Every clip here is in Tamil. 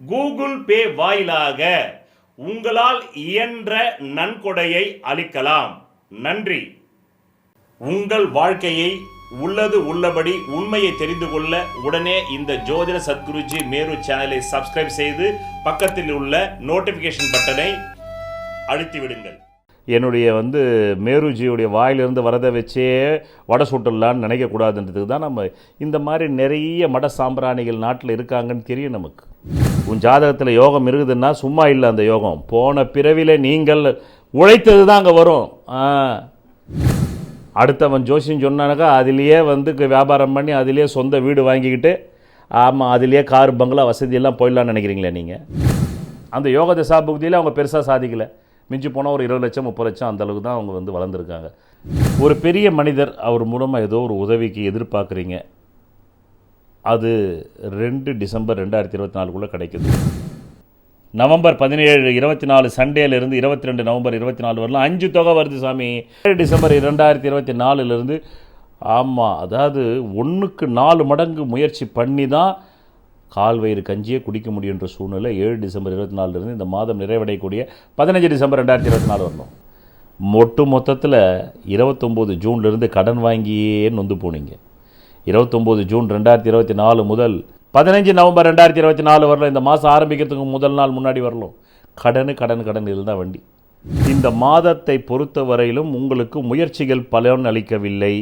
கூகுள் பே வாயிலாக உங்களால் இயன்ற நன்கொடையை அளிக்கலாம். நன்றி. உங்கள் வாழ்க்கையை உள்ளது உள்ளபடி உண்மையை தெரிந்து கொள்ள உடனே இந்த ஜோதிட சத்குருஜி மேரு சேனலை சப்ஸ்கிரைப் செய்து பக்கத்தில் உள்ள நோட்டிஃபிகேஷன் பட்டனை அழுத்தி விடுங்கள் என்னுடைய வந்து மேருஜியுடைய வாயிலிருந்து வரதை வச்சே வடை சுட்டுடலான்னு நினைக்கக்கூடாதுன்றதுக்கு தான் நம்ம இந்த மாதிரி நிறைய மட சாம்பிராணிகள் நாட்டில் இருக்காங்கன்னு தெரியும் நமக்கு. உன் ஜாதகத்தில் யோகம் இருக்குதுன்னா சும்மா இல்லை அந்த யோகம். போன பிறவில நீங்கள் உழைத்தது தான் அங்கே வரும். அடுத்தவன் ஜோசியம் சொன்னானாக்கா அதிலேயே வந்து வியாபாரம் பண்ணி அதிலேயே சொந்த வீடு வாங்கிக்கிட்டு ஆமாம் அதிலேயே கார் பங்களா வசதியெல்லாம் போயிடலான்னு நினைக்கிறீங்களே நீங்கள் அந்த யோக தசா புக்தியில் அவங்க பெருசாக சாதிக்கலை. மிஞ்சி போனால் ஒரு இருபது லட்சம் முப்பது லட்சம் அந்த அளவுக்கு தான் அவங்க வந்து வளர்ந்துருக்காங்க. ஒரு பெரிய மனிதர் அவர் மூலமாக ஏதோ ஒரு உதவிக்கு எதிர்பார்க்குறீங்க. அது ரெண்டு டிசம்பர் ரெண்டாயிரத்தி இருபத்தி நாலுக்குள்ளே கிடைக்குது. நவம்பர் பதினேழு இருபத்தி நாலு சண்டேலேருந்து இருபத்தி ரெண்டு நவம்பர் இருபத்தி நாலு வரலாம். அஞ்சு தொகை வருது சாமி. ஏழு டிசம்பர் ரெண்டாயிரத்தி இருபத்தி நாலுலேருந்து ஆமாம் அதாவது ஒன்றுக்கு நாலு மடங்கு முயற்சி பண்ணி தான் கால் வயிறு கஞ்சியே குடிக்க முடியுன்ற சூழ்நிலை ஏழு டிசம்பர் இருபத்தி நாலுலேருந்து இந்த மாதம் நிறைவடையக்கூடிய பதினஞ்சு டிசம்பர் ரெண்டாயிரத்தி இருபத்தி நாலு வரணும். மொட்டு மொத்தத்தில் இருபத்தொம்போது ஜூன்லேருந்து கடன் வாங்கியே நொந்து போனீங்க. இருபத்தொம்போது ஜூன் ரெண்டாயிரத்தி இருபத்தி நாலு முதல் பதினஞ்சு நவம்பர் ரெண்டாயிரத்தி இருபத்தி நாலு வரலாம் இந்த மாதம் ஆரம்பிக்கிறதுக்கு முதல் நாள் முன்னாடி வரலாம். கடனு கடன் கடன் இருந்தால் வண்டி. இந்த மாதத்தை பொறுத்த வரையிலும் உங்களுக்கு முயற்சிகள் பலன் அளிக்கவில்லை.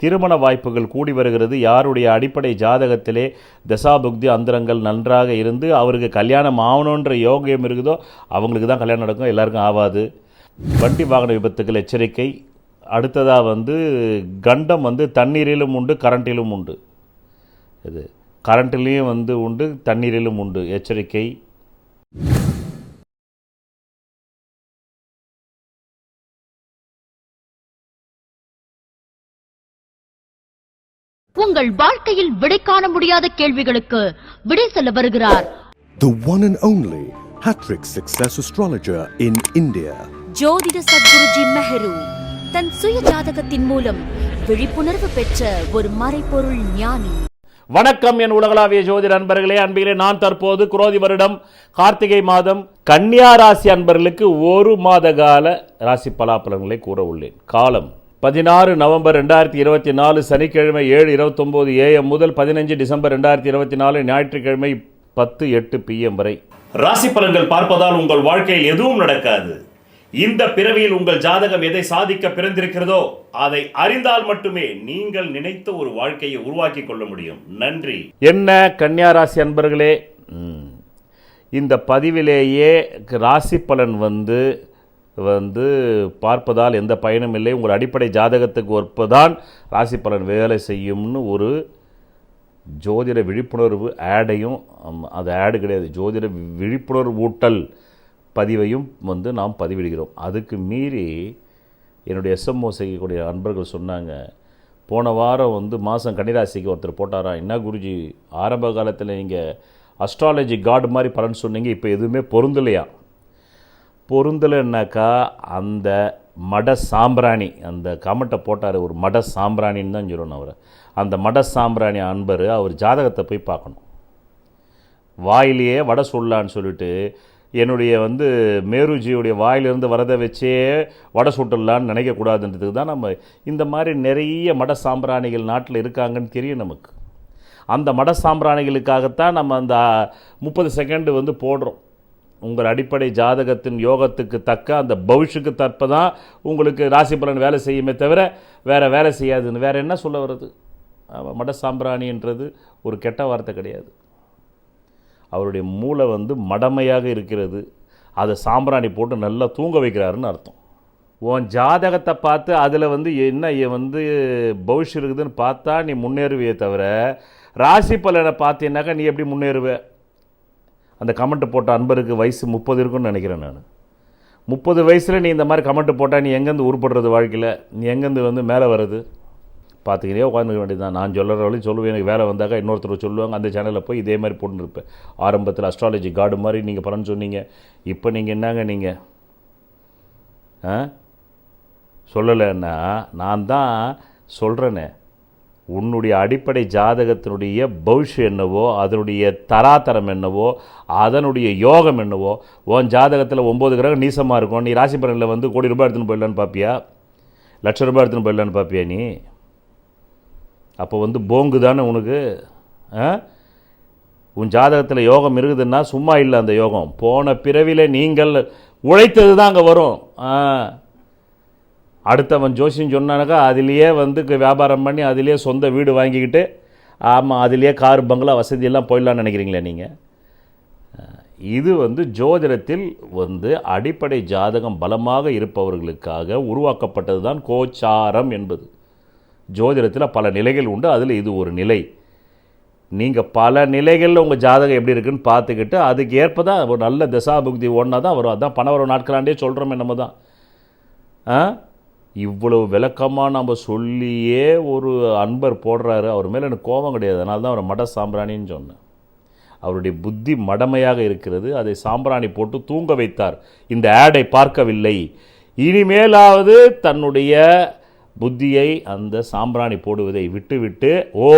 திருமண வாய்ப்புகள் கூடி வருகிறது. யாருடைய அடிப்படை ஜாதகத்திலே தசாபுக்தி அந்தரங்கள் நன்றாக இருந்து அவருக்கு கல்யாணம் ஆகணுன்ற யோகியம் இருக்குதோ அவங்களுக்கு தான் கல்யாணம் நடக்கும். எல்லாருக்கும் ஆகாது. வண்டி வாகன விபத்துகள் எச்சரிக்கை. அடுத்ததாக வந்து கண்டம் வந்து தண்ணீரிலும் உண்டு கரண்டிலும் உண்டு. இது கரண்ட்லேயும் வந்து உண்டு தண்ணீரிலும் உண்டு. எச்சரிக்கை. உங்கள் வாழ்க்கையில் விடை காண முடியாத கேள்விகளுக்கு விடை சொல்ல வருகிறார். The one and only Hattrick Success Astrologer in India. ஜோதிட சத்குருஜி மெஹரு. தன் சுய ஜாதகத்தின் மூலம் விழிப்புணர்வு பெற்ற ஒரு மறைபொருள் ஞானி. வணக்கம் என் உலகளாவிய ஜோதிட அன்பர்களே. அன்பிகளே நான் தற்போது குரோதி வருடம் கார்த்திகை மாதம். கன்னியா ராசி அன்பர்களுக்கு ஒரு மாத கால ராசி பலாபலன்களை கூற உள்ளேன். காலம் பதினாறு நவம்பர் ரெண்டாயிரத்தி இருபத்தி நாலு சனிக்கிழமை ஏழு இருபத்தொம்போது ஏஎம் முதல் பதினஞ்சு டிசம்பர் ரெண்டாயிரத்தி இருபத்தி நாலு ஞாயிற்றுக்கிழமை பத்து எட்டு பிஎம் வரை. ராசி பலன்கள் பார்ப்பதால் உங்கள் வாழ்க்கையில் எதுவும் நடக்காது. இந்த பிறவியில் உங்கள் ஜாதகம் எதை சாதிக்க பிறந்திருக்கிறதோ அதை அறிந்தால் மட்டுமே நீங்கள் நினைத்த ஒரு வாழ்க்கையை உருவாக்கி கொள்ள முடியும். நன்றி. என்ன கன்னியாராசி அன்பர்களே? இந்த பதிவிலேயே ராசி பலன் வந்து வந்து பார்ப்பதால் எந்த பயனும் இல்லை. உங்கள் அடிப்படை ஜாதகத்துக்கு ஒப்பதான் ராசி பலன் வேலை செய்யும்னு ஒரு ஜோதிட விழிப்புணர்வு ஆடையும் அது ஆடு கிடையாது. ஜோதிட விழிப்புணர்வு ஊட்டல் பதிவையும் வந்து நாம் பதிவிடுகிறோம். அதுக்கு மீறி என்னுடைய எஸ்எம்ஓ செய்யக்கூடிய அன்பர்கள் சொன்னாங்க போன வாரம் வந்து மாதம் கன்னிராசிக்கு ஒருத்தர் போட்டாரா? என்ன குருஜி ஆரம்ப காலத்தில் நீங்கள் அஸ்ட்ராலஜி காட் மாதிரி பலன் சொன்னீங்க இப்போ எதுவுமே பொருந்தலையா? பொருந்தலைன்னாக்கா அந்த மட சாம்பிராணி அந்த கமெண்ட்டை போட்டார் ஒரு மட சாம்பிராணின்னு தான் சொல்லணும் அவர். அந்த மட சாம்பிராணி அன்பர் அவர் ஜாதகத்தை போய் பார்க்கணும். வாயிலேயே வடை சொல்லலான்னு சொல்லிட்டு என்னுடைய வந்து மேருஜியுடைய வாயிலிருந்து வரதை வச்சே வடை சுட்டுடலான்னு நினைக்கக்கூடாதுன்றதுக்கு தான் நம்ம இந்த மாதிரி நிறைய மட சாம்பிராணிகள் நாட்டில் இருக்காங்கன்னு தெரியும் நமக்கு. அந்த மட சாம்பிராணிகளுக்காகத்தான் நம்ம அந்த முப்பது செகண்டு வந்து போடுறோம். உங்கள் அடிப்படை ஜாதகத்தின் யோகத்துக்கு தக்க அந்த பவிஷுக்கு தற்ப தான் உங்களுக்கு ராசி பலன் வேலை செய்யுமே தவிர வேறு வேலை செய்யாதுன்னு. வேறு என்ன சொல்ல வருது மட சாம்பிராணின்றது ஒரு கெட்ட வார்த்தை கிடையாது. அவருடைய மூளை வந்து மடமையாக இருக்கிறது. அதை சாம்பிராணி போட்டு நல்லா தூங்க வைக்கிறாருன்னு அர்த்தம். உன் ஜாதகத்தை பார்த்து அதில் வந்து என்ன இ- வந்து பவிஷ் இருக்குதுன்னு பார்த்தா நீ முன்னேறுவியே தவிர ராசி பலனை பார்த்தீங்கன்னாக்கா நீ எப்படி முன்னேறுவ? அந்த கமெண்ட் போட்ட அன்பருக்கு வயசு முப்பது இருக்குன்னு நினைக்கிறேன் நான். முப்பது வயசில் நீ இந்த மாதிரி கமெண்ட் போட்டால் நீ எங்கேருந்து உருப்படுறது வாழ்க்கையில்? நீ எங்கேருந்து வந்து மேலே வர்றது பார்த்துக்கிட்டே உட்காந்துக்க வேண்டியது நான் சொல்கிற வழி சொல்லுவேன். எனக்கு வேலை வந்தாக்கா இன்னொருத்தர் சொல்லுவாங்க. அந்த சேனலில் போய் இதே மாதிரி போட்டுருப்பேன். ஆரம்பத்தில் அஸ்ட்ராலஜி கார்டு மாதிரி நீங்கள் பலன் சொன்னீங்க. இப்போ நீங்கள் என்னங்க நீங்கள் ஆ? சொல்லலைன்னா நான் தான் சொல்கிறேனே உன்னுடைய அடிப்படை ஜாதகத்தினுடைய பவிஷ்யம் என்னவோ அதனுடைய தராதரம் என்னவோ அதனுடைய யோகம் என்னவோ உன் ஜாதகத்தில் ஒம்பது கிரகம் நீசமாக இருக்கும். நீ ராசி பலனில் வந்து கோடி ரூபாய் எடுத்துன்னு போயிடலான்னு பார்ப்பியா லட்ச ரூபாய் எடுத்துன்னு போயிடலான்னு பார்ப்பியா நீ? அப்போ வந்து போங்கு தானே உனக்கு? ஆ? உன் ஜாதகத்தில் யோகம் இருக்குதுன்னா சும்மா இல்லை அந்த யோகம். போன பிறவியில் நீங்கள் உழைத்தது தான் அங்கே வரும். அடுத்தவன் ஜோசியம் சொன்னானாக்கா அதிலேயே வந்து வியாபாரம் பண்ணி அதிலேயே சொந்த வீடு வாங்கிக்கிட்டு ஆமாம் அதிலேயே கார் பங்களா வசதியெல்லாம் போயிடலான்னு நினைக்கிறீங்களே நீங்கள் இது வந்து ஜோதிடத்தில் வந்து அடிப்படை ஜாதகம் பலமாக இருப்பவர்களுக்காக உருவாக்கப்பட்டது தான் கோச்சாரம் என்பது. ஜோதிடத்தில் பல நிலைகள் உண்டு. அதில் இது ஒரு நிலை. நீங்கள் பல நிலைகளில் உங்கள் ஜாதகம் எப்படி இருக்குன்னு பார்த்துக்கிட்டு அதுக்கு ஏற்ப தான் ஒரு நல்ல தசாபுக்தி ஒன்றா தான் வரும். அதுதான் பணவரம் நாட்களாண்டே சொல்கிறோமே நம்ம தான். ஆ? இவ்வளவு விளக்கமாக நம்ம சொல்லியே ஒரு அன்பர் போடுறாரு. அவர் மேலே எனக்கு கோபம் கிடையாது. அதனால தான் அவரை மட சாம்பிராணின்னு சொன்னேன். அவருடைய புத்தி மடமையாக இருக்கிறது. அதை சாம்பிராணி போட்டு தூங்க வைத்தார். இந்த ஆடை பார்க்கவில்லை. இனிமேலாவது தன்னுடைய புத்தியை அந்த சாம்பிராணி போடுவதை விட்டுவிட்டு ஓ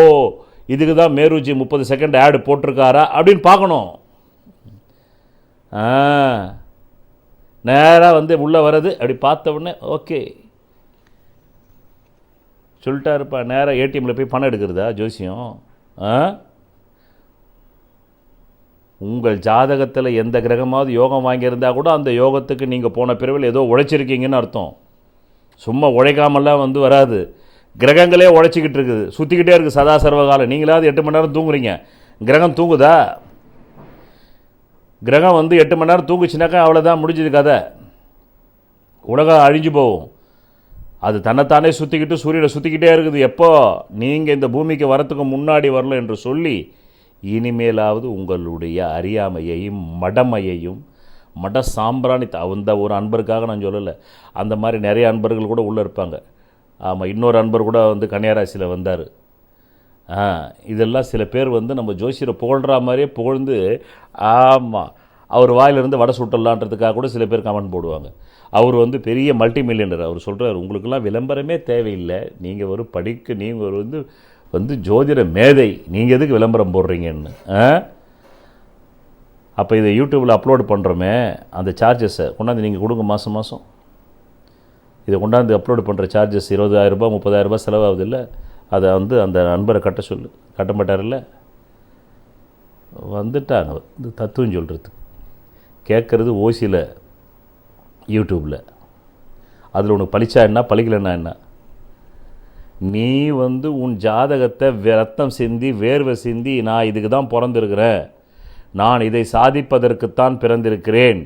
இதுக்கு தான் மேருஜி முப்பது செகண்ட் ஆடு போட்டிருக்காரா அப்படின்னு பார்க்கணும். நேராக வந்து உள்ளே வர்றது அப்படி பார்த்த உடனே ஓகே. சொல்லிட்டாருப்பா நேராக ஏடிஎம்மில் போய் பணம் எடுக்கிறதா ஜோசியம்? ஆ? உங்கள் ஜாதகத்தில் எந்த கிரகமாவது யோகம் வாங்கியிருந்தா கூட அந்த யோகத்துக்கு நீங்கள் போன பிறவில் ஏதோ உழைச்சிருக்கீங்கன்னு அர்த்தம். சும்மா உழைக்காமலாம் வந்து வராது. கிரகங்களே உழைச்சிக்கிட்டு இருக்குது. சுற்றிக்கிட்டே இருக்குது சதா சர்வகாலம் நீங்களாவது எட்டு மணி நேரம் தூங்குறீங்க. கிரகம் தூங்குதா? கிரகம் வந்து எட்டு மணி நேரம் தூங்குச்சுனாக்கா அவ்வளோதான் முடிஞ்சது கதை. உலகம் அழிஞ்சு போகும். அது தன்னைத்தானே சுற்றிக்கிட்டு சூரியனை சுற்றிக்கிட்டே இருக்குது. எப்போ? நீங்கள் இந்த பூமிக்கு வரத்துக்கு முன்னாடி வரல என்று சொல்லி இனிமேலாவது உங்களுடைய அறியாமையையும் மடமையையும் மட சாம்பிராணி அந்த ஒரு அன்பருக்காக நான் சொல்லலை. அந்த மாதிரி நிறைய அன்பர்கள் கூட உள்ளே இருப்பாங்க. ஆமாம் இன்னொரு அன்பர் கூட வந்து கன்னியாராசியில் வந்தார். ஆ இதெல்லாம் சில பேர் வந்து நம்ம ஜோசியரை புகழ்கிற மாதிரியே புகழ்ந்து ஆமாம் அவர் வாயிலிருந்து வடை சுட்டலான்றதுக்காக கூட சில பேர் கமெண்ட் போடுவாங்க. அவர் வந்து பெரிய மல்டி மில்லியனர் அவர் சொல்கிறார் உங்களுக்கெல்லாம் விளம்பரமே தேவையில்லை. நீங்கள் ஒரு படிக்க நீங்கள் ஒரு வந்து வந்து ஜோதிட மேதை. நீங்கள் எதுக்கு விளம்பரம் போடுறீங்கன்னு? ஆ? அப்போ இதை யூடியூப்பில் அப்லோட் பண்ணுறோமே அந்த சார்ஜஸை கொண்டாந்து நீங்கள் கொடுங்க மாதம் மாதம் இதை கொண்டாந்து அப்லோடு பண்ணுற சார்ஜஸ் இருபதாயிரரூபா முப்பதாயிரரூபா செலவாகுது இல்லை அதை வந்து அந்த நண்பரை கட்ட சொல்லு. கட்ட மாட்டார்ல வந்துட்டாங்க இந்த தத்துவம் சொல்கிறது கேட்குறது ஓசியில் யூடியூப்பில் அதில் உனக்கு பழிச்சா என்ன பழிக்கலைன்னா என்ன? நீ வந்து உன் ஜாதகத்தை வே- ரத்தம் சிந்தி வேர்வை சிந்தி நான் இதுக்கு தான் பிறந்திருக்கிறேன். நான் இதை சாதிப்பதற்குத்தான் பிறந்திருக்கிறேன்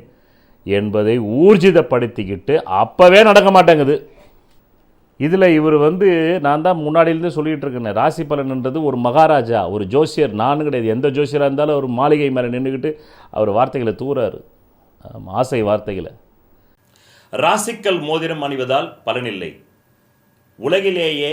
என்பதை ஊர்ஜிதப்படுத்திக்கிட்டு அப்போவே நடக்க மாட்டேங்குது. இதில் இவர் வந்து நான் தான் முன்னாடியிலேருந்து சொல்லிகிட்டு இருக்கேன் ராசி பலன்ன்றது ஒரு மகாராஜா ஒரு ஜோசியர் நானும் கிடையாது. எந்த ஜோசியராக இருந்தாலும் ஒரு மாளிகை மேலே நின்றுக்கிட்டு அவர் வார்த்தைகளை தூறாரு. ஆசை வார்த்தைகளை. ராசிக்கல் மோதிரம் அணிவதால் பலனில்லை. உலகிலேயே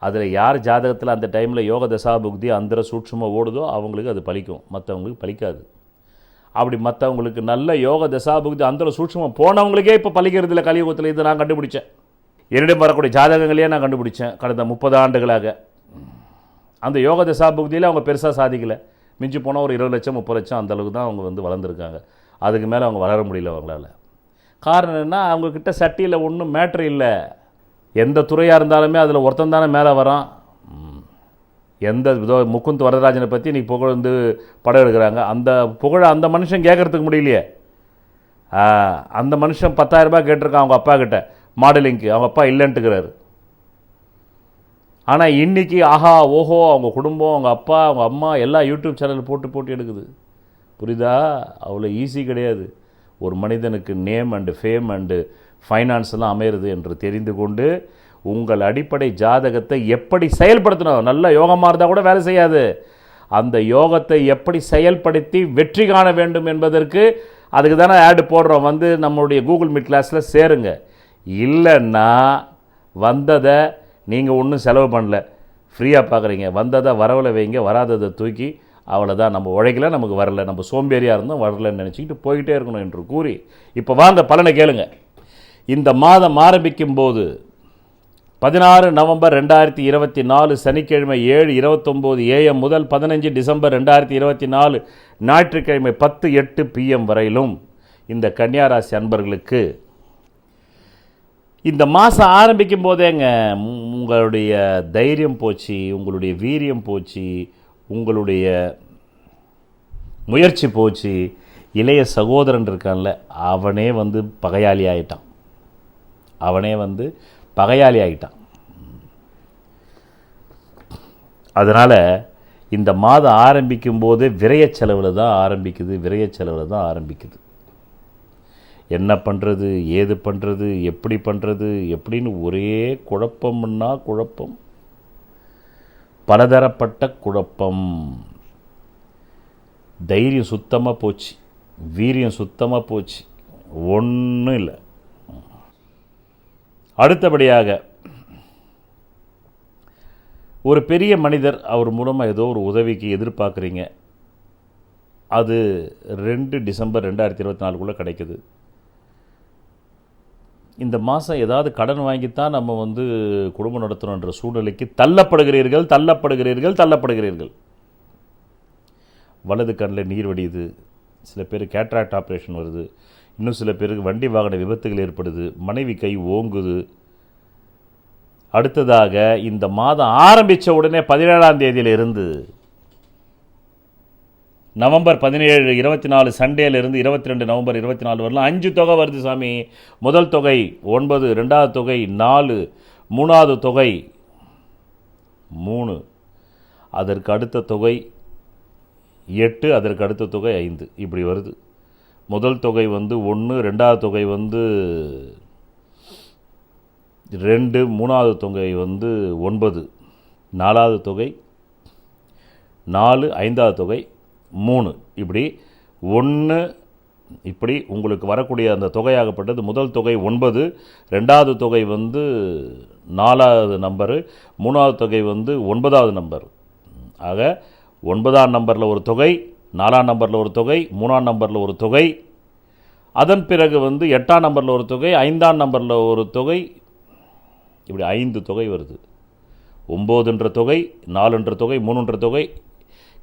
அதில் யார் ஜாதகத்தில் அந்த டைமில் யோக தசா புக்தி அந்தர சூட்சமாக ஓடுதோ அவங்களுக்கு அது பலிக்கும். மற்றவங்களுக்கு பலிக்காது. அப்படி மற்றவங்களுக்கு நல்ல யோக தசாபுக்தி அந்த சூட்சமாக போனவங்களுக்கே இப்போ பலிக்கிறது இல்லை கலியுகத்தில் இதை நான் கண்டுபிடிச்சேன். என்னிடம் வரக்கூடிய ஜாதகங்களையே நான் கண்டுபிடிச்சேன் கடந்த முப்பது ஆண்டுகளாக. அந்த யோக தசாபுக்தியில் அவங்க பெருசாக சாதிக்கலை. மிஞ்சி போனால் ஒரு இருபது லட்சம் முப்பது லட்சம் அந்தளவுக்கு தான் அவங்க வந்து வளர்ந்துருக்காங்க. அதுக்கு மேலே அவங்க வளர முடியல அவங்களால. காரணம் என்ன? அவங்கக்கிட்ட சட்டியில் ஒன்றும் மேட்ரு இல்லை. எந்த துறையாக இருந்தாலுமே அதில் ஒருத்தன் தானே மேலே வரான். எந்த இதோ முகுந்த் வரதராஜனை பற்றி இன்றைக்கி புகழ்ந்து படம் எடுக்கிறாங்க. அந்த புகழ அந்த மனுஷன் கேட்கறதுக்கு முடியலையே. அந்த மனுஷன் 10000 ரூபாய் கேட்டிருக்கான் அவங்க அப்பா கிட்ட. மாடலிங்க்கு. அவங்க அப்பா இல்லைன்ட்டுக்கிறாரு. ஆனால் இன்றைக்கி ஆஹா ஓஹோ அவங்க குடும்பம் அவங்க அப்பா அவங்க அம்மா எல்லா யூடியூப் சேனல் போட்டு போட்டு எடுக்குது. புரியுதா? அவ்வளோ ஈஸி கிடையாது. ஒரு மனிதனுக்கு name and fame and finance எல்லாம் அமையிறது என்று தெரிந்து கொண்டு உங்கள் அடிப்படை ஜாதகத்தை எப்படி செயல்படுத்தணும்? நல்ல யோகமாக இருந்தால் கூட வேலை செய்யாது. அந்த யோகத்தை எப்படி செயல்படுத்தி வெற்றி காண வேண்டும் என்பதற்கு அதுக்கு தானே ஆடு போடுறோம். வந்து நம்மளுடைய கூகுள் மீட் கிளாஸில் சேருங்க. இல்லைன்னா வந்ததை நீங்கள் ஒன்றும் செலவு பண்ணல. ஃப்ரீயாக பார்க்குறீங்க வந்ததை வரவில் வைங்க. வராததை தூக்கி அவ்வளோதான் நம்ம உழைக்கல நமக்கு வரல. நம்ம சோம்பேறியாக இருந்தோம் வரலன்னு நினச்சிக்கிட்டு போய்கிட்டே இருக்கணும் என்று கூறி இப்போ வாங்க பலனை கேளுங்கள் இந்த மாதம் ஆரம்பிக்கும் போது பதினாறு நவம்பர் ரெண்டாயிரத்தி இருபத்தி நாலு சனிக்கிழமை ஏழு இருபத்தொம்போது ஏஎம் முதல் பதினஞ்சு டிசம்பர் ரெண்டாயிரத்தி இருபத்தி நாலு ஞாயிற்றுக்கிழமை பத்து எட்டு பிஎம் வரையிலும் இந்த கன்னியாராசி அன்பர்களுக்கு இந்த மாதம் ஆரம்பிக்கும் போதேங்க உங்களுடைய தைரியம் போச்சு உங்களுடைய வீரியம் போச்சு உங்களுடைய முயற்சி போச்சு. இளைய சகோதரன் இருக்கான்ல அவனே வந்து பகையாளி ஆயிட்டான். அவனே வந்து பகையாளி ஆகிட்டான் அதனால் இந்த மாதம் ஆரம்பிக்கும் போதே விரயச் செலவில் தான் ஆரம்பிக்குது விரயச் செலவில் தான் ஆரம்பிக்குது. என்ன பண்ணுறது ஏது பண்ணுறது எப்படி பண்ணுறது எப்படின்னு ஒரே குழப்பம்னா குழப்பம். பலதரப்பட்ட குழப்பம். தைரியம் சுத்தமாக போச்சு வீரியம் சுத்தமாக போச்சு. ஒன்றும் இல்லை. அடுத்தபடியாக ஒரு பெரிய மனிதர் அவர் மூலமாக ஏதோ ஒரு உதவிக்கு எதிர்பார்க்குறீங்க. அது ரெண்டு டிசம்பர் ரெண்டாயிரத்தி இருபத்தி நாலுக்குள்ளே கிடைக்குது. இந்த மாதம் ஏதாவது கடன் வாங்கித்தான் நம்ம வந்து குடும்பம் நடத்தணுன்ற சூழ்நிலைக்கு தள்ளப்படுகிறீர்கள் தள்ளப்படுகிறீர்கள் தள்ளப்படுகிறீர்கள். வலது கண்ணில் நீர் வடியுது. சில பேர் கேட்ராக்ட் ஆப்ரேஷன் வருது. இன்னும் சில பேருக்கு வண்டி வாகன விபத்துகள் ஏற்படுது மனைவி கை ஓங்குது. அடுத்ததாக இந்த மாதம் ஆரம்பித்த உடனே பதினேழாம் தேதியிலிருந்து நவம்பர் பதினேழு இருபத்தி நாலு சண்டேலேருந்து இருபத்தி ரெண்டு நவம்பர் இருபத்தி நாலு வரலாம். அஞ்சு தொகை வருது சாமி. முதல் தொகை ஒன்பது ரெண்டாவது தொகை நாலு மூணாவது தொகை மூணு. அதற்கு அடுத்த தொகை எட்டு அதற்கு அடுத்த தொகை ஐந்து. இப்படி வருது. முதல் தொகை வந்து ஒன்று ரெண்டாவது தொகை வந்து ரெண்டு மூணாவது தொகை வந்து ஒன்பது நாலாவது தொகை நாலு ஐந்தாவது தொகை மூணு. இப்படி ஒன்று இப்படி உங்களுக்கு வரக்கூடிய அந்த தொகையாகப்பட்டது முதல் தொகை ஒன்பது ரெண்டாவது தொகை வந்து நாலாவது நம்பரு மூணாவது தொகை வந்து ஒன்பதாவது நம்பர். ஆக ஒன்பதாம் நம்பரில் ஒரு தொகை நாலாம் நம்பரில் ஒரு தொகை மூணாம் நம்பரில் ஒரு தொகை. அதன் பிறகு வந்து எட்டாம் நம்பரில் ஒரு தொகை ஐந்தாம் நம்பரில் ஒரு தொகை. இப்படி ஐந்து தொகை வருது. ஒம்போதுன்ற தொகை நாலுன்ற தொகை மூணுன்ற தொகை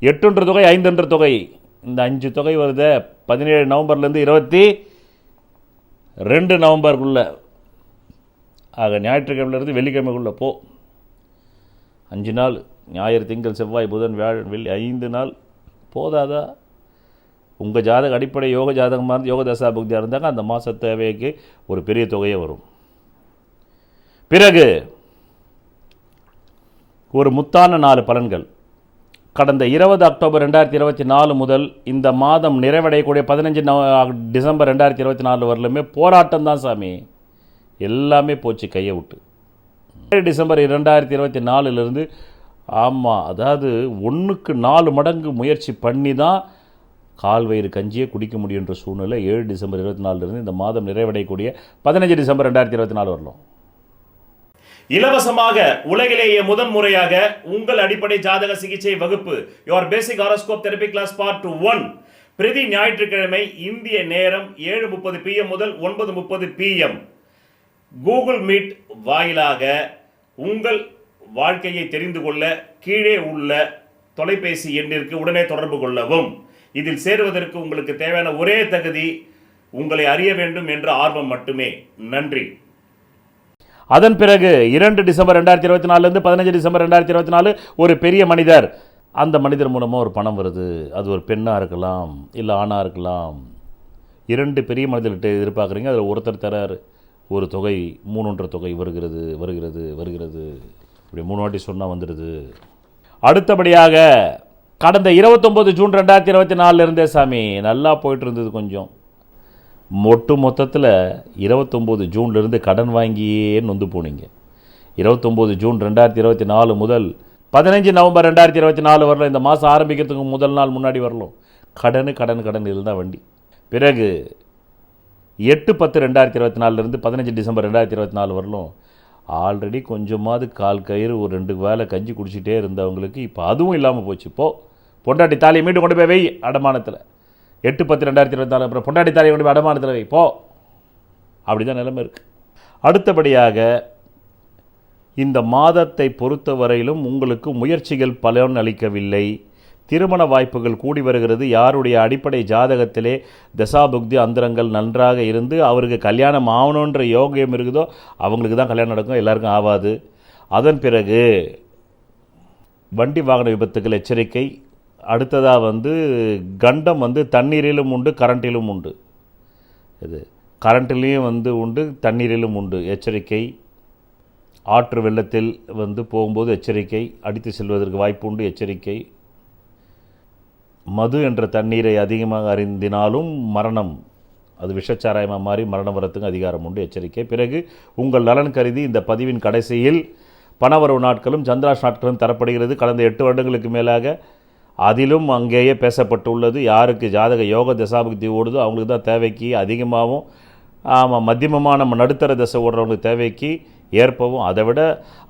எட்டுன்ற தொகை ஐந்துன்ற தொகை. இந்த அஞ்சு தொகை வருது பதினேழு நவம்பர்லேருந்து இருபத்தி ரெண்டு நவம்பருக்குள்ள. ஆக ஞாயிற்றுக்கிழமையிலேருந்து வெள்ளிக்கிழமைக்குள்ளே போ. அஞ்சு நாள் ஞாயிறு திங்கள் செவ்வாய் புதன் வியாழன் வெள்ளி ஐந்து நாள். போதாதா? உங்கள் ஜாதக அடிப்படை யோக ஜாதகமாக இருந்து யோக தசா புக்தியாக இருந்தாங்க அந்த மாத தேவைக்கு ஒரு பெரிய தொகையே வரும். பிறகு ஒரு முத்தான நாலு பலன்கள். கடந்த இருபது அக்டோபர் ரெண்டாயிரத்தி இருபத்தி நாலு முதல் இந்த மாதம் நிறைவடையக்கூடிய பதினஞ்சு நவ டிசம்பர் ரெண்டாயிரத்தி இருபத்தி நாலு வரலுமே போராட்டம் தான் சாமி. எல்லாமே போச்சு கையை விட்டு. டிசம்பர் ரெண்டாயிரத்தி இருபத்தி நாலுலேருந்து ஆமாம் அதாவது ஒன்றுக்கு நாலு மடங்கு முயற்சி பண்ணி தான் கால் வயிறு கஞ்சியே குடிக்க முடியுன்ற சூழ்நிலை ஏழு டிசம்பர் இருபத்தி நாலுலேருந்து இந்த மாதம் நிறைவடையக்கூடிய பதினஞ்சு டிசம்பர் ரெண்டாயிரத்தி இருபத்தி நாலு வரலாம். இலவசமாக உலகிலேயே முதன் முறையாக உங்கள் அடிப்படை ஜாதக சிகிச்சை வகுப்பு your basic horoscope therapy class part one பிரதி ஞாயிற்றுக்கிழமை இந்திய நேரம் ஏழு முப்பது பிஎம் முதல் ஒன்பது முப்பது பிஎம் கூகுள் மீட் வாயிலாக உங்கள் வாழ்க்கையை தெரிந்து கொள்ள கீழே உள்ள தொலைபேசி எண்ணிற்கு உடனே தொடர்பு கொள்ளவும். இதில் சேருவதற்கு உங்களுக்கு தேவையான ஒரே தகுதி உங்களை அறிய வேண்டும் என்ற ஆர்வம் மட்டுமே. நன்றி. அதன் பிறகு இரண்டு டிசம்பர் ரெண்டாயிரத்தி இருபத்தி நாலுலேருந்து பதினஞ்சு டிசம்பர் ரெண்டாயிரத்தி இருபத்தி நாலு ஒரு பெரிய மனிதர். அந்த மனிதர் மூலமாக ஒரு பணம் வருது. அது ஒரு பெண்ணாக இருக்கலாம் இல்லை ஆணாக இருக்கலாம். இரண்டு பெரிய மனிதர்கிட்ட எதிர்பார்க்குறீங்க அதில் ஒருத்தர் தரார் ஒரு தொகை மூணுன்ற தொகை வருகிறது வருகிறது வருகிறது. இப்படி மூணு வாட்டி சொன்னால் வந்துடுது. அடுத்தபடியாக கடந்த இருபத்தொம்போது ஜூன் ரெண்டாயிரத்தி இருபத்தி நாலுலேருந்தே சாமி நல்லா போயிட்டு இருந்தது கொஞ்சம். மொட்டு மொத்தத்தில் இருபத்தொம்போது ஜூன்லேருந்து கடன் வாங்கியே நொந்து போனீங்க. இருபத்தொம்போது ஜூன் ரெண்டாயிரத்தி இருபத்தி நாலு முதல் பதினஞ்சு நவம்பர் ரெண்டாயிரத்தி இருபத்தி நாலு வரலாம் இந்த மாதம் ஆரம்பிக்கிறதுக்கு முதல் நாள் முன்னாடி வரலாம். கடன் கடன் கடன் இருந்தால் வண்டி. பிறகு எட்டு பத்து ரெண்டாயிரத்தி இருபத்தி நாலுலேருந்து பதினஞ்சு டிசம்பர் ரெண்டாயிரத்தி இருபத்தி நாலு வரலும் ஆல்ரெடி கொஞ்சமாவது கால் கயிறு ஒரு ரெண்டு வேலை கஞ்சி குடிச்சிட்டே இருந்தவங்களுக்கு இப்போ அதுவும் இல்லாமல் போச்சு. இப்போ பொண்டாட்டி தாலியை மீண்டும் கொண்டு போய் வை அடமானத்தில். எட்டு பத்து ரெண்டாயிரத்தி இருபத்தி நாலு அப்புறம் பொண்டாட்டி தாலியை கொண்டு போய் அடமானத்தில் வை போ. அப்படி தான் நிலைமை இருக்குது அடுத்தபடியாக இந்த மாதத்தை பொறுத்தவரையிலும் உங்களுக்கு முயற்சிகள் பலன் அளிக்கவில்லை. திருமண வாய்ப்புகள் கூடி வருகிறது. யாருடைய அடிப்படை ஜாதகத்திலே தசாபுக்தி அந்தரங்கள் நன்றாக இருந்து அவருக்கு கல்யாணம் ஆகணுன்ற யோகியம் இருக்குதோ அவங்களுக்கு தான் கல்யாணம் நடக்கும் எல்லாருக்கும் ஆகாது. அதன் பிறகு வண்டி வாகன விபத்துகள் எச்சரிக்கை. அடுத்ததாக வந்து கண்டம் வந்து தண்ணீரிலும் உண்டு கரண்ட்டிலும் உண்டு. இது கரண்ட்லேயும் வந்து உண்டு தண்ணீரிலும் உண்டு. எச்சரிக்கை. ஆற்று வெள்ளத்தில் வந்து போகும்போது எச்சரிக்கை. அடித்து செல்வதற்கு வாய்ப்பு உண்டு எச்சரிக்கை. மது என்ற தண்ணீரை அதிகமாக அறிந்தினாலும் மரணம் அது விஷச்சாராயமாக மாறி மரணம் வரத்துக்கு அதிகாரம் உண்டு. எச்சரிக்கை. பிறகு உங்கள் நலன் கருதி இந்த பதிவின் கடைசியில் பணவரவு நாட்களும் சந்திராஷ் நாட்களும் தரப்படுகிறது. கடந்த எட்டு வருடங்களுக்கு மேலாக அதிலும் அங்கேயே பேசப்பட்டுள்ளது. யாருக்கு ஜாதக யோக தசாபக்தி ஓடுதோ அவங்களுக்கு தான் தேவைக்கு அதிகமாகவும் ஆமாம் மத்தியமமாக நம்ம நடுத்தர தசை ஓடுறவங்களுக்கு தேவைக்கு ஏற்பவும் அதை விட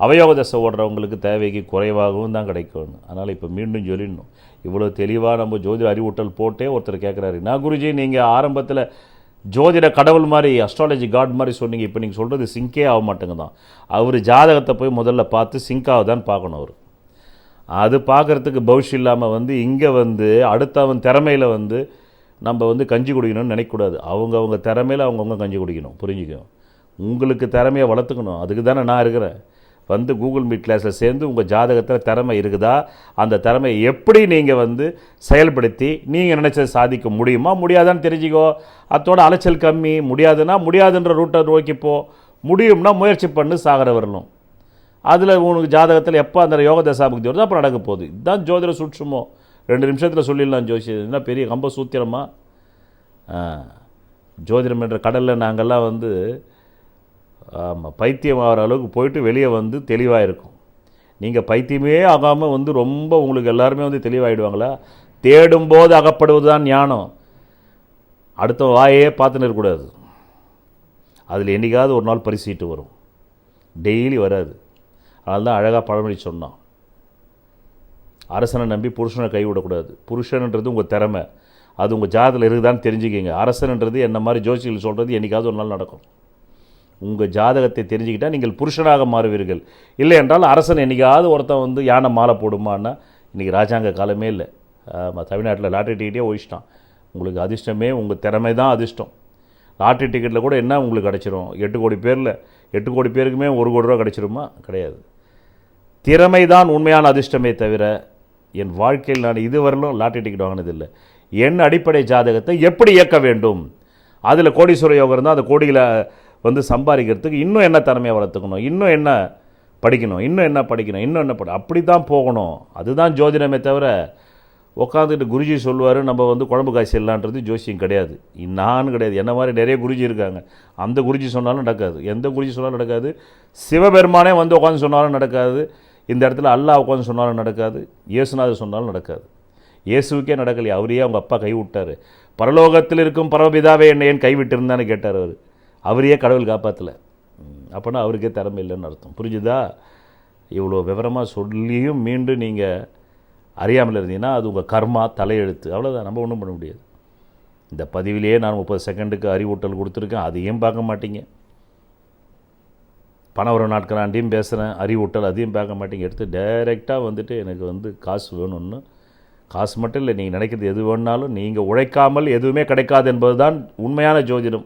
அவயோக தசை ஓடுறவங்களுக்கு தேவைக்கு குறைவாகவும் தான் கிடைக்கும் அதனால் இப்போ மீண்டும் சொல்லிடணும். இவ்வளோ தெளிவாக நம்ம ஜோதிட அறிவூட்டல் போட்டே ஒருத்தர் கேட்குறாரு நான் குருஜி நீங்கள் ஆரம்பத்தில் ஜோதிட கடவுள் மாதிரி அஸ்ட்ராலஜி காட் மாதிரி சொன்னீங்க. இப்போ நீங்கள் சொல்கிறது சிங்கே ஆக மாட்டேங்க தான் அவர் ஜாதகத்தை போய் முதல்ல பார்த்து சிங்க் ஆகுதான்னு பார்க்கணும் அவர். அது பார்க்குறதுக்கு பவுஷ் இல்லாமல் வந்து இங்கே வந்து அடுத்தவன் திறமையில் வந்து நம்ம வந்து கஞ்சி குடிக்கணும்னு நினைக்கக்கூடாது. அவங்க அவங்க திறமையில் அவங்கவுங்க கஞ்சி குடிக்கணும். புரிஞ்சுக்கணும் உங்களுக்கு திறமையை வளர்த்துக்கணும். அதுக்கு தானே நான் இருக்கிறேன். வந்து கூகுள் மீட் கிளாஸில் சேர்ந்து உங்கள் ஜாதகத்தில் திறமை இருக்குதா? அந்த திறமையை எப்படி நீங்கள் வந்து செயல்படுத்தி நீங்கள் நினச்சதை சாதிக்க முடியுமா? முடியாதான்னு தெரிஞ்சுக்கோ. அதோட அலைச்சல் கம்மி. முடியாதுன்னா முடியாதுன்ற ரூட்டை நோக்கிப்போ முடியும்னா முயற்சி பண்ணு சாகர வரணும். அதில் உனக்கு ஜாதகத்தில் எப்போ அந்த யோக தசாபக்தி வருதோ அப்போ நடக்க போகுது. இதுதான் ஜோதிட சுற்றுமோ ரெண்டு நிமிஷத்தில் சொல்லிடலாம் ஜோசி என்ன பெரிய கம்ப சூத்திரமா? ஜோதிடம் என்ற கடலில் நாங்கள்லாம் வந்து ஆமாம் பைத்தியம் ஆகிற அளவுக்கு போயிட்டு வெளியே வந்து தெளிவாக இருக்கும். நீங்கள் பைத்தியமே ஆகாமல் வந்து ரொம்ப உங்களுக்கு எல்லாருமே வந்து தெளிவாயிடுவாங்களா? தேடும்போது அகப்படுவது தான் ஞானம். அடுத்த வாயே பார்த்துன்னு இருக்கக்கூடாது. அதில் என்னைக்காவது ஒரு நாள் பரிசீட்டு வரும். டெய்லி வராது. அதனால தான் அழகாக பழமொழி சொன்னான். அரசனை நம்பி புருஷனை கைவிடக்கூடாது. புருஷன்ன்றது உங்கள் திறமை. அது உங்கள் ஜாதத்தில் இருக்குதான்னு தெரிஞ்சுக்கிங்க. அரசன்ன்றது என்ன மாதிரி ஜோசிகள் சொல்கிறது என்னைக்காவது ஒரு நாள் நடக்கும். உங்கள் ஜாதகத்தை தெரிஞ்சுக்கிட்டால் நீங்கள் புருஷனாக மாறுவீர்கள். இல்லை என்றால் அரசன் என்னைக்காவது ஒருத்தன் வந்து யானை மாலை போடுமான்னா இன்றைக்கி ராஜாங்க காலமே இல்லை. தமிழ்நாட்டில் லாட்ரி டிக்கெட்டே ஒழிச்சிட்டான் உங்களுக்கு அதிர்ஷ்டமே உங்கள் திறமை தான் அதிர்ஷ்டம். லாட்ரி டிக்கெட்டில் கூட என்ன உங்களுக்கு கிடச்சிரும்? எட்டு கோடி பேரில் எட்டு கோடி பேருக்குமே ஒரு கோடி ரூபா கிடச்சிருமா? கிடையாது. திறமை தான் உண்மையான அதிர்ஷ்டமே தவிர என் வாழ்க்கையில் நான் இதுவரையிலும் லாட்ரி டிக்கெட் வாங்கினதில்லை என் அடிப்படை ஜாதகத்தை எப்படி இயக்க வேண்டும்? அதில் கோடீஸ்வர யோகம் இருந்தால் அந்த கோடிகளை வந்து சம்பாதிக்கிறதுக்கு இன்னும் என்ன திறமையை வளர்த்துக்கணும்? இன்னும் என்ன படிக்கணும்? இன்னும் என்ன படிக்கணும்? இன்னும் என்ன படி? அப்படி தான் போகணும். அதுதான் ஜோதிடமே தவிர உட்காந்துட்டு குருஜி சொல்லுவார் நம்ம வந்து குழம்பு காய்ச்சலான்றது ஜோசியம் கிடையாது. நான் கிடையாது. என்ன மாதிரி நிறைய குருஜி இருக்காங்க. அந்த குருஜி சொன்னாலும் நடக்காது. எந்த குருஜி சொன்னாலும் நடக்காது. சிவபெருமானே வந்து உட்காந்து சொன்னாலும் நடக்காது. இந்த இடத்துல அல்லாஹ் உட்காந்து சொன்னாலும் நடக்காது. இயேசுநாதர் சொன்னாலும் நடக்காது. இயேசுவுக்கே நடக்கலையே. அவரையே அவங்க அப்பா கைவிட்டார் பரலோகத்தில் இருக்கும் பரமபிதாவே என்னை ஏன் கைவிட்டிருந்தான்னு கேட்டார் அவர். அவரையே கடவுள் காப்பாற்றல அப்போனா அவருக்கே திறமை இல்லைன்னு அர்த்தம். புரிஞ்சுதா? இவ்வளோ விவரமாக சொல்லியும் மீண்டும் நீங்கள் அறியாமல் இருந்தீங்கன்னா அது உங்கள் கர்மா தலையெழுத்து. அவ்வளோதான் நம்ம ஒன்றும் பண்ண முடியாது. இந்த பதிவிலேயே நான் முப்பது செகண்டுக்கு அறிவூட்டல் கொடுத்துருக்கேன். அதையும் பார்க்க மாட்டீங்க. பணவர நாட்களாண்டியும் பேசுகிறேன் அறிவூட்டல் அதையும் பார்க்க மாட்டீங்க. எடுத்து டைரெக்டாக வந்துட்டு எனக்கு வந்து காசு வேணும்னு. காசு மட்டும் இல்லை நீங்கள் நினைக்கிறது எது வேணாலும் நீங்கள் உழைக்காமல் எதுவுமே கிடைக்காது என்பது தான் உண்மையான ஜோதிடம்.